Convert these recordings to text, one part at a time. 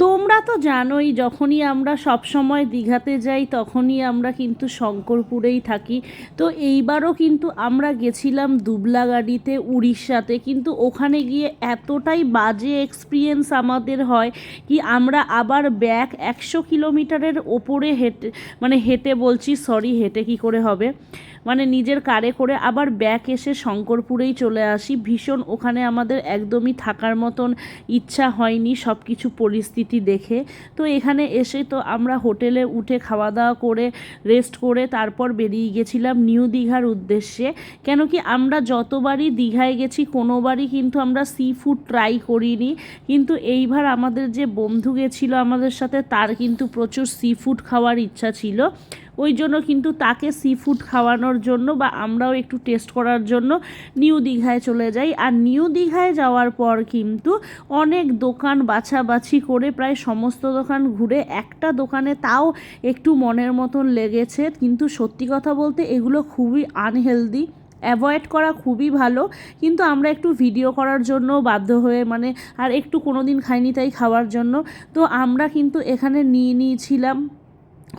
том, তোমরা তো জানোই, যখনই আমরা সব সময় দীঘাতে যাই, তখনই আমরা কিন্তু শঙ্করপুরেই থাকি। তো এইবারও কিন্তু আমরা গেছিলাম দুবলা গাড়িতে উড়িষ্যাতে। কিন্তু ওখানে গিয়ে এতটাই বাজে এক্সপিরিয়েন্স আমাদের হয় কি আমরা আবার ব্যাক একশো কিলোমিটারের ওপরে হেঁটে মানে হেঁটে বলছি সরি হেঁটে কি করে হবে? মানে নিজের কারে করে আবার ব্যাক এসে শঙ্করপুরেই চলে আসি। ভীষণ ওখানে আমাদের একদমই থাকার মতন ইচ্ছা হয়নি সব কিছু পরিস্থিতি দেখে। তো এখানে এসে তো আমরা হোটেলে উঠে খাওয়া দাওয়া করে রেস্ট করে তারপর বেরিয়ে গেছিলাম নিউ দীঘার উদ্দেশ্যে। কেন কি আমরা যতবারই দীঘায় গেছি, কোনোবারই কিন্তু আমরা সি ফুড ট্রাই করিনি। কিন্তু এইবার আমাদের যে বন্ধু গেছিল আমাদের সাথে, তার কিন্তু প্রচুর সি ফুড খাওয়ার ইচ্ছা ছিল। ওই জন্য কিন্তু তাকে সি ফুড খাওয়ানোর জন্য বা আমরাও একটু টেস্ট করার জন্য নিউ দীঘায় চলে যাই। আর নিউ দীঘায় যাওয়ার পর কিন্তু অনেক দোকান বাছাবাছি করে প্রায় সমস্ত দোকান ঘুরে একটা দোকানে তাও একটু মনের মতন লেগেছে। কিন্তু সত্যি কথা বলতে এগুলো খুবই আনহেলদি অ্যাভয়েড করা খুবই ভালো। কিন্তু আমরা একটু ভিডিও করার জন্য বাধ্য হয়ে মানে আর একটু কোনো দিন খাইনি তাই খাওয়ার জন্য। তো আমরা কিন্তু এখানে নিয়ে নিয়েছিলাম।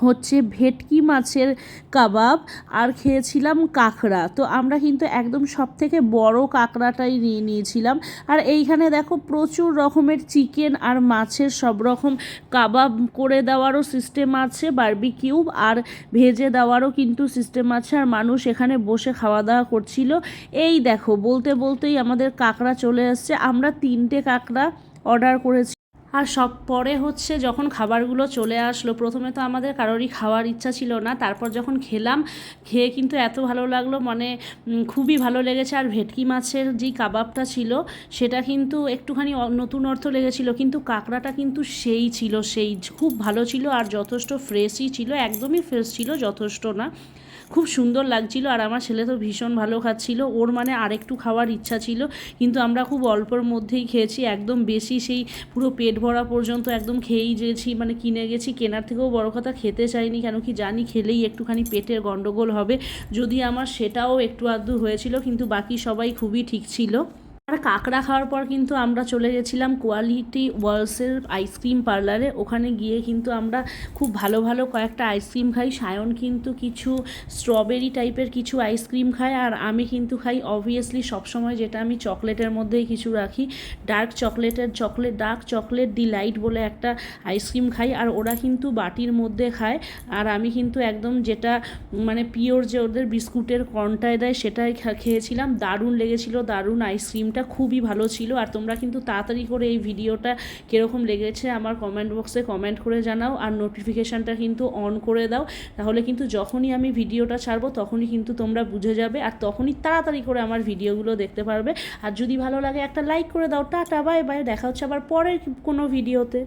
হচ্ছে ভেটকি মাছের কাবাব আর খেয়েছিলাম কাঁকড়া। তো আমরা কিন্তু একদম সব থেকে বড় কাঁকড়াটাই নিয়ে নিয়েছিলাম। আর এইখানে দেখো প্রচুর রকমের চিকেন আর মাছের সব রকম কাবাব করে দেওয়ারও সিস্টেম আছে বারবিকিউ আর ভেজে দেওয়ারও কিন্তু সিস্টেম আছে। আর মানুষ এখানে বসে খাওয়া দাওয়া করছিল। এই দেখো, বলতে বলতেই আমাদের কাঁকড়া চলে এসছে। আমরা তিনটে কাঁকড়া অর্ডার করেছি। আর সব পরে হচ্ছে যখন খাবারগুলো চলে আসলো, প্রথমে তো আমাদের কারোরই খাওয়ার ইচ্ছা ছিল না। তারপর যখন খেলাম, খেয়ে কিন্তু এত ভালো লাগল মানে খুবই ভালো লেগেছে। আর ভেটকি মাছের যে কাবাবটা ছিল, সেটা কিন্তু একটুখানি নতুন অর্থ লেগেছিল, কিন্তু কাঁকড়াটা কিন্তু সেই ছিল, সেই খুব ভালো ছিল। আর যথেষ্ট ফ্রেশই ছিল, একদমই ফ্রেশ ছিল, যথেষ্ট না। খুব সুন্দর লাগছিল আর আমার ছেলে তো ভীষণ ভালো খাচ্ছিল। ওর মানে আরেকটু খাওয়ার ইচ্ছা ছিল, কিন্তু আমরা খুব অল্পর মধ্যেই খেয়েছি, একদম বেশি সেই পুরো পেট ভরা পর্যন্ত একদম খেয়েই যেয়েছি মানে কিনে গেছি। কেনার থেকেও বড় কথা, খেতে চাইনি কেন কি জানি, খেলেই একটুখানি পেটের গন্ডগোল হবে। যদি আমার সেটাও একটু আধটু হয়েছিল, কিন্তু বাকি সবাই খুবই ঠিক ছিল। আর কাঁকড়া খাওয়ার পর কিন্তু আমরা চলে গেছিলাম কোয়ালিটি ওয়ার্লসের আইসক্রিম পার্লারে ওখানে গিয়ে কিন্তু আমরা খুব ভালো ভালো কয়েকটা আইসক্রিম খাই। সায়ন কিন্তু কিছু স্ট্রবেরি টাইপের কিছু আইসক্রিম খায় আর আমি কিন্তু খাই অবভিয়াসলি সবসময় যেটা আমি চকলেটের মধ্যেই কিছু রাখি। ডার্ক চকলেটের চকলেট ডার্ক চকলেট ডিলাইট বলে একটা আইসক্রিম খাই আর ওরা কিন্তু বাটির মধ্যে খায়। আর আমি কিন্তু একদম যেটা মানে পিওর যে ওদের বিস্কুটের কর্নটায় দেয় সেটাই খেয়েছিলাম। দারুণ লেগেছিল, দারুণ আইসক্রিমটা খুবই ভালো ছিল আর তোমরা কিন্তু তাড়াতাড়ি করে এই ভিডিওটা কীরকম লেগেছে আমার কমেন্ট বক্সে কমেন্ট করে জানাও আর নোটিফিকেশানটা কিন্তু অন করে দাও। তাহলে কিন্তু যখনই আমি ভিডিওটা ছাড়বো তখনই কিন্তু তোমরা বুঝে যাবে আর তখনই তাড়াতাড়ি করে আমার ভিডিওগুলো দেখতে পারবে। আর যদি ভালো লাগে একটা লাইক করে দাও। টাটা বাই বাই দেখা হচ্ছে আবার পরের কোনো ভিডিওতে।